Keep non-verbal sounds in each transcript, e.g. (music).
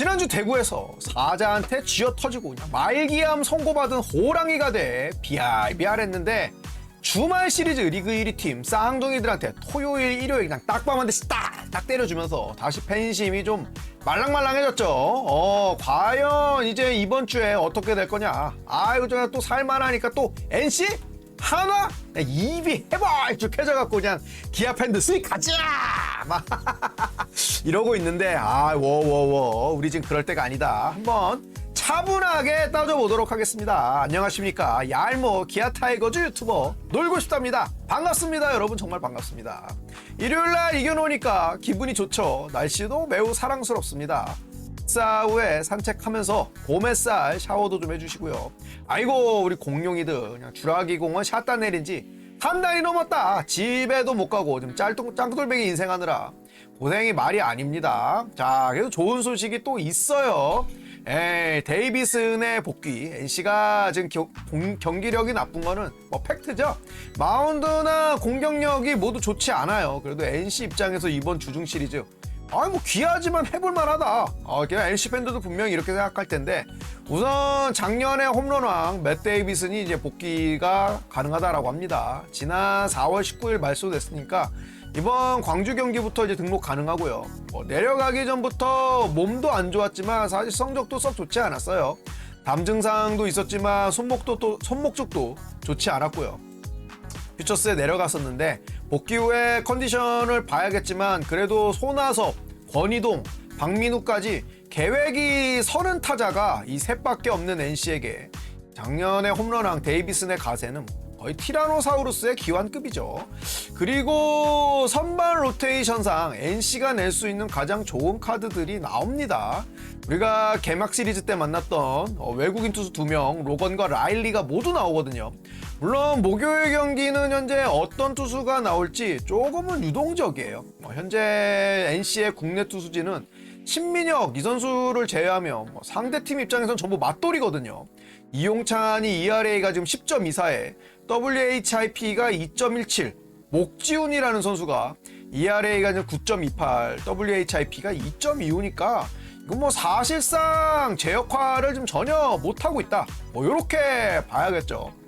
지난주 대구에서 사자한테 쥐어 터지고 말기암 선고받은 호랑이가 돼 비알비알 했는데 주말 시리즈 리그 1위 팀 쌍둥이들한테 토요일 일요일 그냥 딱밤 한 대씩 딱딱 때려주면서 다시 팬심이 좀 말랑말랑해졌죠. 어 과연 이제 이번 주에 어떻게 될 거냐. 아이고 저또 살만하니까 또 NC 하나? 입이 해발쭉해져갖고 그냥 기아 팬들 스윗 가자! 막 (laughs) 이러고 있는데 아 워워워. 우리 지금 그럴 때가 아니다. 한번 차분하게 따져보도록 하겠습니다. 안녕하십니까? 얄모 기아 타이거즈 유튜버 놀고 싶답니다. 반갑습니다 여러분. 정말 반갑습니다. 일요일날 이겨놓으니까 기분이 좋죠. 날씨도 매우 사랑스럽습니다. 후에 산책하면서 봄 햇살 샤워도 좀 해주시고요. 아이고 우리 공룡이들 그냥 주라기 공원 샷다 내린 지한 달이 넘었다. 집에도 못 가고 좀 짤뚱 짱돌뱅이 인생하느라 고생이 말이 아닙니다. 자 그래도 좋은 소식이 또 있어요. 에이 데이비슨의 복귀 NC가 지금 겨- 공- 경기력이 나쁜 거는 뭐 팩트죠. 마운드나 공격력이 모두 좋지 않아요. 그래도 NC 입장에서 이번 주중 시리즈 아니 뭐 귀하지만 해볼 만하다. 어, 그냥 NC 팬들도 분명히 이렇게 생각할 텐데 우선 작년에 홈런왕 맷 데이비슨이 이제 복귀가 가능하다라고 합니다. 지난 4월 19일 말소됐으니까 이번 광주 경기부터 이제 등록 가능하고요. 뭐 내려가기 전부터 몸도 안 좋았지만 사실 성적도 썩 좋지 않았어요. 담 증상도 있었지만 손목도 또 손목 쪽도 좋지 않았고요. 퓨처스에 내려갔었는데 복귀 후에 컨디션을 봐야겠지만 그래도 손아섭, 권희동, 박민우까지 계획이 서른 타자가 이 셋밖에 없는 NC에게 작년에 홈런왕 데이비슨의 가세는 거의 티라노사우루스의 기완급이죠. 그리고 선발 로테이션상 NC가 낼 수 있는 가장 좋은 카드들이 나옵니다. 우리가 개막 시리즈 때 만났던 어, 외국인 투수 두 명 로건과 라일리가 모두 나오거든요. 물론 목요일 경기는 현재 어떤 투수가 나올지 조금은 유동적이에요. 어, 현재 NC의 국내 투수진은 신민혁 이 선수를 제외하면 뭐 상대팀 입장에선 전부 맞돌이거든요. 이용찬이 ERA가 지금 10.24에 WHIP가 2.17, 목지훈이라는 선수가 ERA가 지금 9.28, WHIP가 2.25니까 이건 뭐 사실상 제 역할을 좀 전혀 못하고 있다. 뭐 이렇게 봐야겠죠.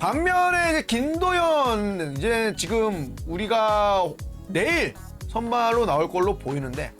반면에 이제 김도현 이제 지금 우리가 내일 선발로 나올 걸로 보이는데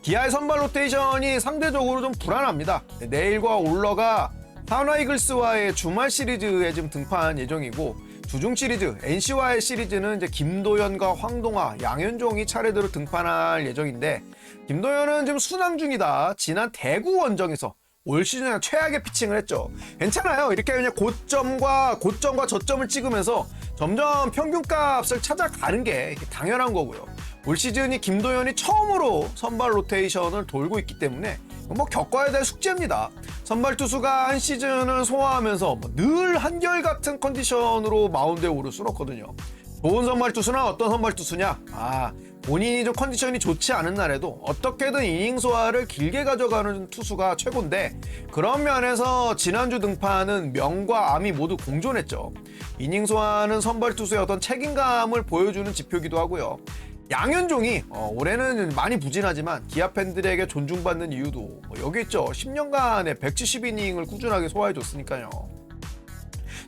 기아의 선발 로테이션이 상대적으로 좀 불안합니다. 네, 내일과 올러가 하나이글스와의 주말 시리즈에 지금 등판 예정이고 주중 시리즈 NC와의 시리즈는 이제 김도현과 황동아, 양현종이 차례대로 등판할 예정인데 김도현은 지금 순항 중이다. 지난 대구 원정에서 올 시즌에 최악의 피칭을 했죠. 괜찮아요. 이렇게 그냥 고점과 고점과 저점을 찍으면서 점점 평균값을 찾아가는 게 당연한 거고요. 올 시즌이 김도현이 처음으로 선발 로테이션을 돌고 있기 때문에 뭐 겪어야 될 숙제입니다. 선발 투수가 한 시즌을 소화하면서 뭐늘 한결같은 컨디션으로 마운드에 오를 수는 없거든요. 좋은 선발 투수는 어떤 선발 투수냐? 아, 본인이 좀 컨디션이 좋지 않은 날에도 어떻게든 이닝 소화를 길게 가져가는 투수가 최고인데 그런 면에서 지난주 등판은 명과 암이 모두 공존했죠. 이닝 소화는 선발 투수의 어떤 책임감을 보여주는 지표기도 하고요. 양현종이 어, 올해는 많이 부진하지만 기아 팬들에게 존중받는 이유도 뭐 여기 있죠. 10년간의 170이닝을 꾸준하게 소화해줬으니까요.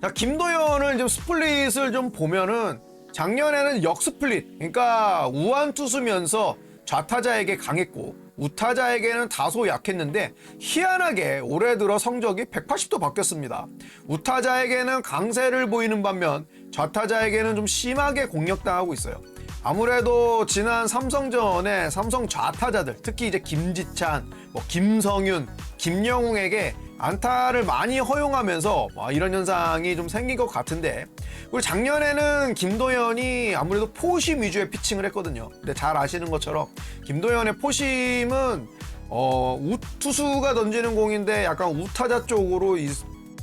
자, 김도현을 지금 스플릿을 좀 보면은 작년에는 역스플릿, 그러니까 우한 투수면서 좌타자에게 강했고 우타자에게는 다소 약했는데 희한하게 올해 들어 성적이 180도 바뀌었습니다. 우타자에게는 강세를 보이는 반면 좌타자에게는 좀 심하게 공격당하고 있어요. 아무래도 지난 삼성전에 삼성 좌타자들 특히 이제 김지찬, 뭐 김성윤, 김영웅에게 안타를 많이 허용하면서 와, 이런 현상이 좀 생긴 것 같은데 그리고 작년에는 김도현이 아무래도 포심 위주의 피칭을 했거든요. 근데 잘 아시는 것처럼 김도현의 포심은 어, 우 투수가 던지는 공인데 약간 우타자 쪽으로 이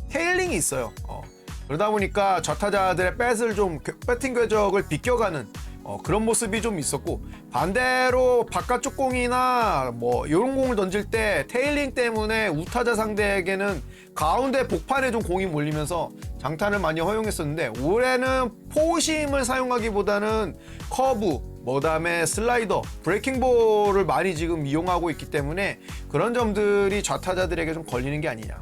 테일링이 있어요. 어, 그러다 보니까 좌타자들의 뱃을 좀 궤- 배팅 궤적을 비껴가는 어, 그런 모습이 좀 있었고 반대로 바깥쪽 공이나 뭐 이런 공을 던질 때 테일링 때문에 우타자 상대에게는 가운데 복판에 좀 공이 몰리면서 장타를 많이 허용했었는데 올해는 포심을 사용하기보다는 커브 뭐 다음에 슬라이더, 브레이킹볼을 많이 지금 이용하고 있기 때문에 그런 점들이 좌타자들에게 좀 걸리는 게 아니냐.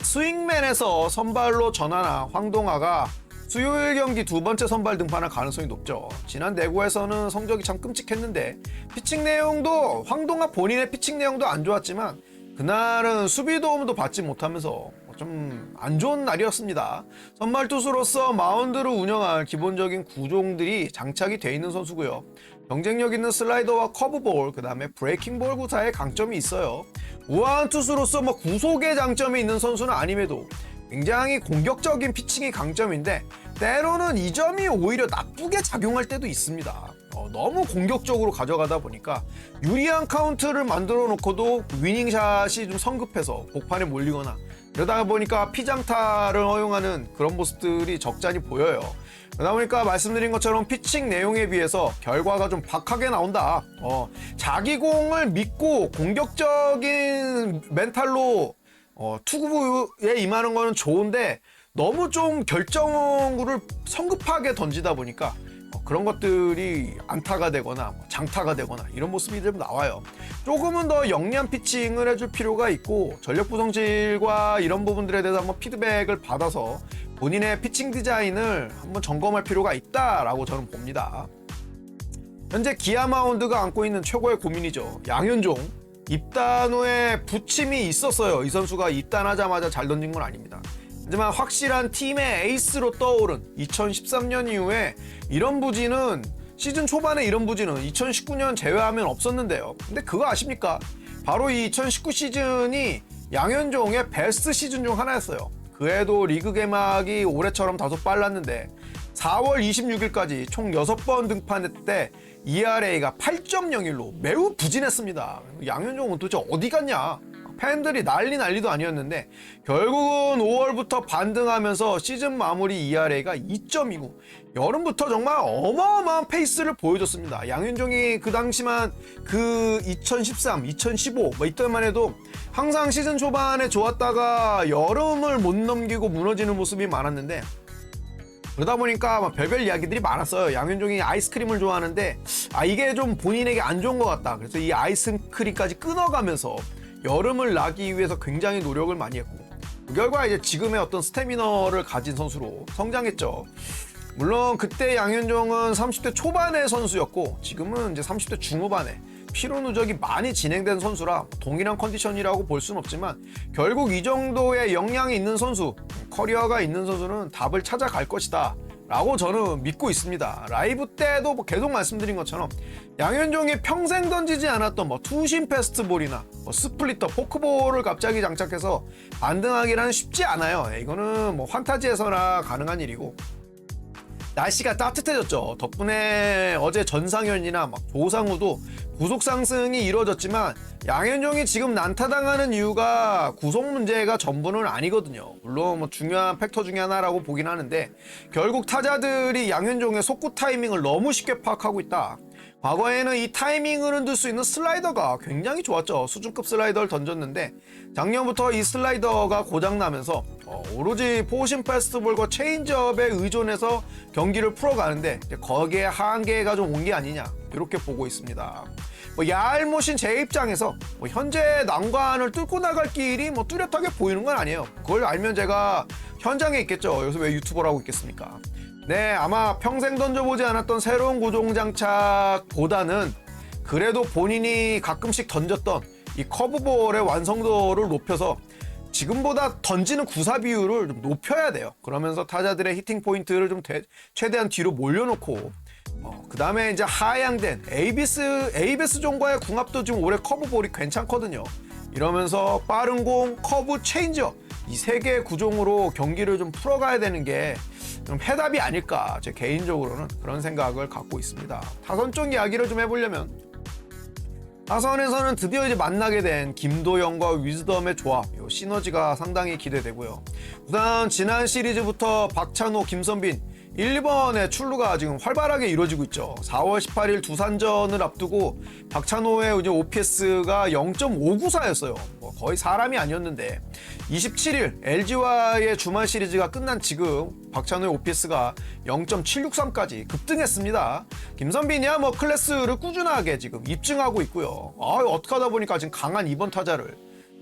스윙맨에서 선발로 전하나 황동아가 수요일 경기 두 번째 선발 등판할 가능성이 높죠. 지난 내구에서는 성적이 참 끔찍했는데 피칭 내용도 황동아 본인의 피칭 내용도 안 좋았지만 그날은 수비 도움도 받지 못하면서 좀 안 좋은 날이었습니다. 선발 투수로서 마운드를 운영할 기본적인 구종들이 장착이 돼 있는 선수고요. 경쟁력 있는 슬라이더와 커브볼, 그 다음에 브레이킹볼 구사에 강점이 있어요. 우아한 투수로서 뭐 구속의 장점이 있는 선수는 아님에도 굉장히 공격적인 피칭이 강점인데 때로는 이 점이 오히려 나쁘게 작용할 때도 있습니다. 어, 너무 공격적으로 가져가다 보니까 유리한 카운트를 만들어 놓고도 위닝샷이 좀 성급해서 복판에 몰리거나 그러다 보니까 피장타를 허용하는 그런 모습들이 적잖이 보여요. 그러다 보니까 말씀드린 것처럼 피칭 내용에 비해서 결과가 좀 박하게 나온다. 어, 자기 공을 믿고 공격적인 멘탈로 어, 투구에 임하는 거는 좋은데 너무 좀 결정을 성급하게 던지다 보니까 어, 그런 것들이 안타가 되거나 뭐 장타가 되거나 이런 모습이 좀 나와요. 조금은 더 영리한 피칭을 해줄 필요가 있고 전력 구성질과 이런 부분들에 대해서 한번 피드백을 받아서 본인의 피칭 디자인을 한번 점검할 필요가 있다라고 저는 봅니다. 현재 기아 마운드가 안고 있는 최고의 고민이죠. 양현종. 입단 후에 부침이 있었어요. 이 선수가 입단하자마자 잘 던진 건 아닙니다. 하지만 확실한 팀의 에이스로 떠오른 2013년 이후에 이런 부진은 시즌 초반에 이런 부진은 2019년 제외하면 없었는데요. 근데 그거 아십니까? 바로 이 2019 시즌이 양현종의 베스트 시즌 중 하나였어요. 그해도 리그 개막이 올해처럼 다소 빨랐는데 4월 26일까지 총 6번 등판했을 ERA가 8.01로 매우 부진했습니다. 양현종은 도대체 어디 갔냐? 팬들이 난리 난리도 아니었는데 결국은 5월부터 반등하면서 시즌 마무리 ERA가 2.29 여름부터 정말 어마어마한 페이스를 보여줬습니다. 양현종이 그 당시만 그 2013, 2015 뭐 이때만 해도 항상 시즌 초반에 좋았다가 여름을 못 넘기고 무너지는 모습이 많았는데 그러다 보니까 막 별별 이야기들이 많았어요. 양현종이 아이스크림을 좋아하는데 아 이게 좀 본인에게 안 좋은 것 같다. 그래서 이 아이스크림까지 끊어가면서 여름을 나기 위해서 굉장히 노력을 많이 했고 그 결과 이제 지금의 어떤 스태미너를 가진 선수로 성장했죠. 물론 그때 양현종은 30대 초반의 선수였고 지금은 이제 30대 중후반에 피로 누적이 많이 진행된 선수라 동일한 컨디션이라고 볼 수는 없지만 결국 이 정도의 역량이 있는 선수, 커리어가 있는 선수는 답을 찾아갈 것이다. 라고 저는 믿고 있습니다. 라이브 때도 뭐 계속 말씀드린 것처럼 양현종이 평생 던지지 않았던 뭐 투심 패스트볼이나 뭐 스플리터, 포크볼을 갑자기 장착해서 반등하기란 쉽지 않아요. 이거는 뭐 환타지에서나 가능한 일이고 날씨가 따뜻해졌죠. 덕분에 어제 전상현이나 막 조상우도 구속 상승이 이루어졌지만 양현종이 지금 난타당하는 이유가 구속 문제가 전부는 아니거든요. 물론 뭐 중요한 팩터 중에 하나라고 보긴 하는데 결국 타자들이 양현종의 속구 타이밍을 너무 쉽게 파악하고 있다. 과거에는 이 타이밍을 흔들 수 있는 슬라이더가 굉장히 좋았죠. 수준급 슬라이더를 던졌는데 작년부터 이 슬라이더가 고장나면서 어, 오로지 포신 패스트볼과 체인지업에 의존해서 경기를 풀어가는데 거기에 한계가 좀 온 게 아니냐 이렇게 보고 있습니다. 뭐 얄못인 제 입장에서 뭐 현재 난관을 뚫고 나갈 길이 뭐 뚜렷하게 보이는 건 아니에요. 그걸 알면 제가 현장에 있겠죠. 여기서 왜 유튜버라고 있겠습니까? 네, 아마 평생 던져보지 않았던 새로운 구종 장착보다는 그래도 본인이 가끔씩 던졌던 이 커브볼의 완성도를 높여서 지금보다 던지는 구사 비율을 좀 높여야 돼요. 그러면서 타자들의 히팅 포인트를 좀 대- 최대한 뒤로 몰려놓고 어, 그 다음에 이제 하향된 에이비스 에이비스 종과의 궁합도 지금 올해 커브볼이 괜찮거든요. 이러면서 빠른 공, 커브, 체인저 이세 개의 구종으로 경기를 좀 풀어가야 되는 게 좀 해답이 아닐까 제 개인적으로는 그런 생각을 갖고 있습니다. 타선 쪽 이야기를 좀 해보려면 타선에서는 드디어 이제 만나게 된 김도영과 위즈덤의 조합, 요 시너지가 상당히 기대되고요. 우선 지난 시리즈부터 박찬호, 김선빈 1번의 출루가 지금 활발하게 이루어지고 있죠. 4월 18일 두산전을 앞두고 박찬호의 이제 OPS가 0.594였어요. 뭐 거의 사람이 아니었는데 27일 LG와의 주말 시리즈가 끝난 지금 박찬호의 OPS가 0.763까지 급등했습니다. 김선빈이야 뭐 클래스를 꾸준하게 지금 입증하고 있고요. 아, 어떻게 하다 보니까 지금 강한 2번 타자를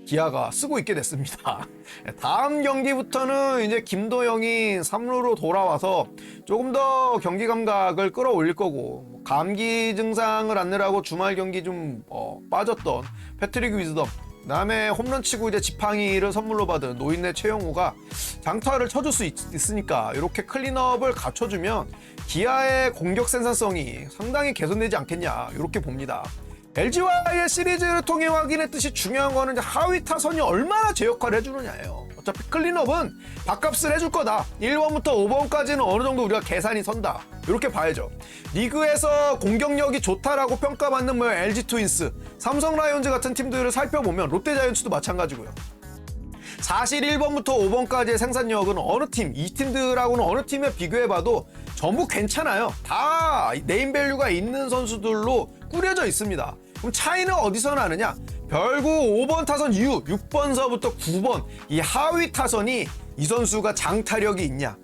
기아가 쓰고 있게 됐습니다. (laughs) 다음 경기부터는 이제 김도영이 3루로 돌아와서 조금 더 경기 감각을 끌어올릴 거고 뭐 감기 증상을 안느라고 주말 경기 좀 어, 빠졌던 패트릭 위즈덤 그다음에 홈런 치고 이제 지팡이를 선물로 받은 노인네 최영우가 장타를 쳐줄 수 있, 으니까 이렇게 클린업을 갖춰주면 기아의 공격 생산성이 상당히 개선되지 않겠냐 이렇게 봅니다. LG와의 시리즈를 통해 확인했듯이 중요한 거는 이제 하위 타선이 얼마나 제 역할을 해주느냐예요. 어차피 클린업은 밥값을 해줄 거다. 1번부터 5번까지는 어느 정도 우리가 계산이 선다. 이렇게 봐야죠. 리그에서 공격력이 좋다라고 평가받는 뭐 LG 트윈스, 삼성 라이온즈 같은 팀들을 살펴보면 롯데 자이언츠도 마찬가지고요. 사실 1번부터 5번까지의 생산력은 어느 팀, 이 팀들하고는 어느 팀에 비교해봐도 전부 괜찮아요. 다 네임밸류가 있는 선수들로 꾸려져 있습니다. 그럼 차이는 어디서 나느냐? 결국 5번 타선 이후 6번서부터 9번 이 하위 타선이 이 선수가 장타력이 있냐?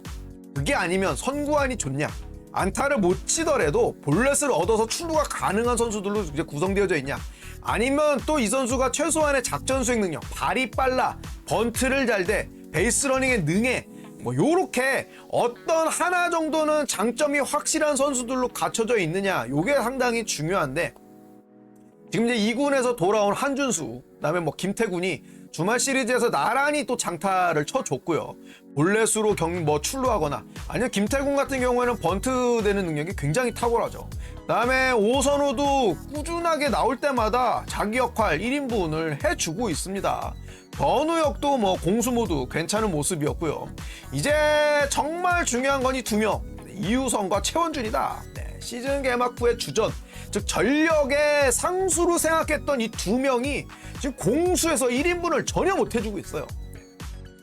그게 아니면 선구안이 좋냐? 안타를 못 치더라도 볼넷을 얻어서 출루가 가능한 선수들로 이제 구성되어져 있냐? 아니면 또 이 선수가 최소한의 작전 수행 능력, 발이 빨라, 번트를 잘 돼, 베이스 러닝에 능해, 뭐 요렇게 어떤 하나 정도는 장점이 확실한 선수들로 갖춰져 있느냐, 요게 상당히 중요한데 지금 이제 2군에서 돌아온 한준수, 그다음에 뭐 김태군이 주말 시리즈에서 나란히 또 장타를 쳐줬고요. 볼넷으로 경, 뭐 출루하거나 아니면 김태군 같은 경우에는 번트 되는 능력이 굉장히 탁월하죠. 그다음에 오선호도 꾸준하게 나올 때마다 자기 역할 1인분을 해주고 있습니다. 변우혁도 뭐 공수 모두 괜찮은 모습이었고요. 이제 정말 중요한 건 이 두 명. 이우성과 최원준이다. 네, 시즌 개막 후의 주전. 즉 전력의 상수로 생각했던 이 두 명이 지금 공수에서 1인분을 전혀 못 해주고 있어요.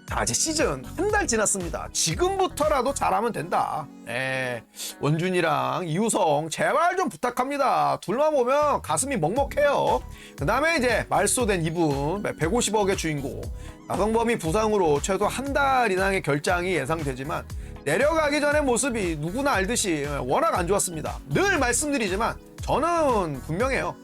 자 이제 시즌 한 달 지났습니다. 지금부터라도 잘하면 된다. 예, 원준이랑 이우성 제발 좀 부탁합니다. 둘만 보면 가슴이 먹먹해요. 그 다음에 이제 말소된 이분 150억의 주인공 나성범이 부상으로 최소 한 달 이상의 결장이 예상되지만 내려가기 전의 모습이 누구나 알듯이 워낙 안 좋았습니다. 늘 말씀드리지만 저는 분명해요.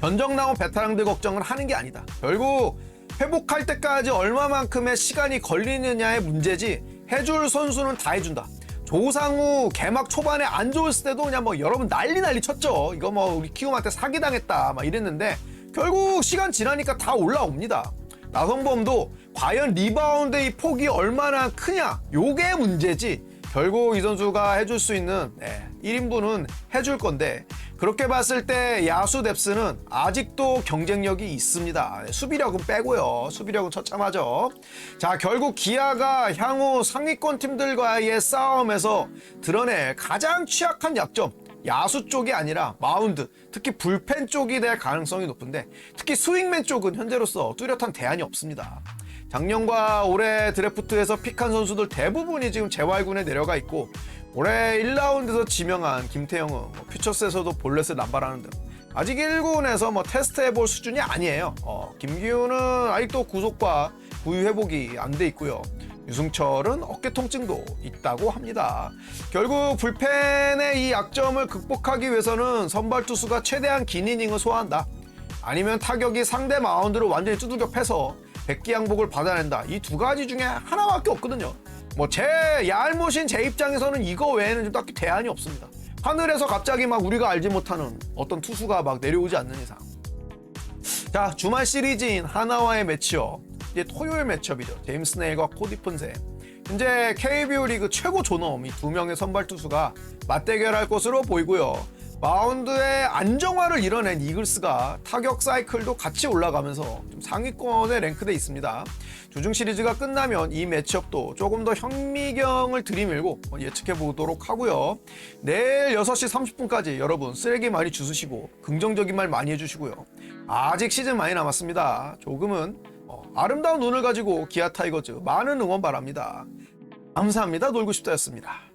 견적 나온 베테랑들 걱정을 하는 게 아니다. 결국 회복할 때까지 얼마만큼의 시간이 걸리느냐의 문제지 해줄 선수는 다 해준다. 조상우 개막 초반에 안 좋았을 때도 그냥 뭐 여러분 난리 난리 쳤죠. 이거 뭐 우리 키움한테 사기당했다 막 이랬는데 결국 시간 지나니까 다 올라옵니다. 나성범도 과연 리바운드의 폭이 얼마나 크냐 요게 문제지 결국 이 선수가 해줄 수 있는 네, 1인분은 해줄 건데 그렇게 봤을 때 야수 뎁스는 아직도 경쟁력이 있습니다. 네, 수비력은 빼고요. 수비력은 처참하죠. 자 결국 기아가 향후 상위권 팀들과의 싸움에서 드러낼 가장 취약한 약점 야수 쪽이 아니라 마운드, 특히 불펜 쪽이 될 가능성이 높은데 특히 스윙맨 쪽은 현재로서 뚜렷한 대안이 없습니다. 작년과 올해 드래프트에서 픽한 선수들 대부분이 지금 재활군에 내려가 있고 올해 1라운드에서 지명한 김태형은 뭐 퓨처스에서도 볼넷을 남발하는 등 아직 1군에서 뭐 테스트해볼 수준이 아니에요. 어, 김기훈은 아직도 구속과 부유 회복이 안 돼 있고요. 유승철은 어깨 통증도 있다고 합니다. 결국 불펜의 이 약점을 극복하기 위해서는 선발 투수가 최대한 긴 이닝을 소화한다. 아니면 타격이 상대 마운드를 완전히 두들겨 패서 백기 양복을 받아낸다. 이 두 가지 중에 하나밖에 없거든요. 뭐 제 얄못인 제 입장에서는 이거 외에는 좀 딱히 대안이 없습니다. 하늘에서 갑자기 막 우리가 알지 못하는 어떤 투수가 막 내려오지 않는 이상. 자 주말 시리즈인 하나와의 매치업 이제 토요일 매치업이죠. 제임스 네일과 코디 폰세. 현재 KBO 리그 최고 존엄 이 두 명의 선발 투수가 맞대결할 것으로 보이고요. 마운드의 안정화를 이뤄낸 이글스가 타격 사이클도 같이 올라가면서 좀 상위권에 랭크돼 있습니다. 주중 시리즈가 끝나면 이 매치업도 조금 더 현미경을 들이밀고 예측해 보도록 하고요. 내일 6시 30분까지 여러분 쓰레기 많이 주스시고 긍정적인 말 많이 해주시고요. 아직 시즌 많이 남았습니다. 조금은 어, 아름다운 눈을 가지고 기아 타이거즈 많은 응원 바랍니다. 감사합니다. 놀고 싶다였습니다.